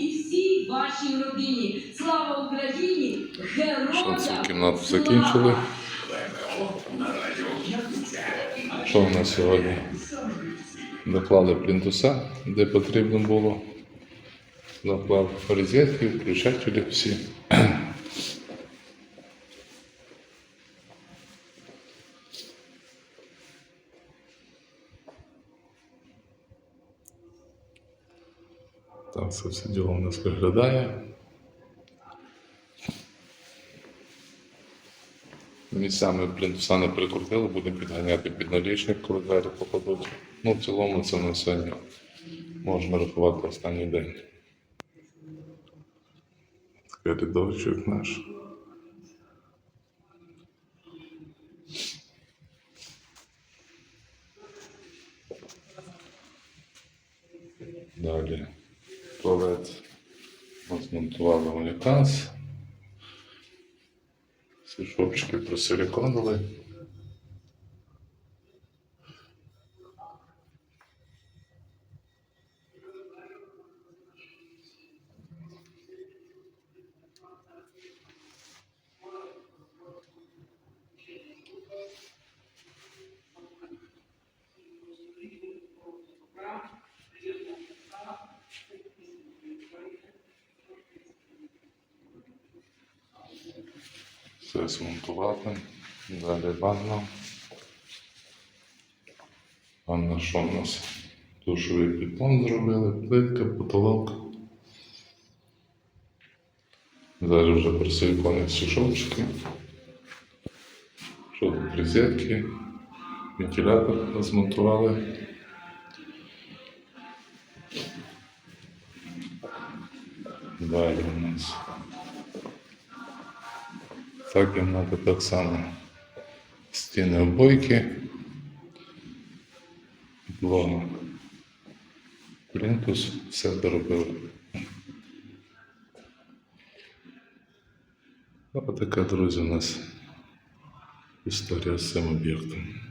і всій вашій родині. Слава Україні! Героям! цю кімнату закінчили. Що в нас сьогодні? Доклали плінтуса, де потрібно було. Доклав розетки, включателі всі. Так, це все діло у нас виглядає. Місцями плінтуса не прикрутили, будемо підганяти під налічник, коли двері попадуть. Ну, в цілому це на сьогодні можна рахувати останній день. Такий рядочок наш. Далі туалет розмонтували унітаз. Всі шовчики просиліконили. Все змонтувати. Далі ванна. Ванна що у нас? Душовий підпон зробили, плитка, потолок. Зараз вже просилікони всі шовчики. Що тут розетки, вентилятор змонтували. Далі у нас так надо так само. Стіни обойки, підлога, плінтус, все доробили. Ось така, друзі, у нас історія з цим об'єктом.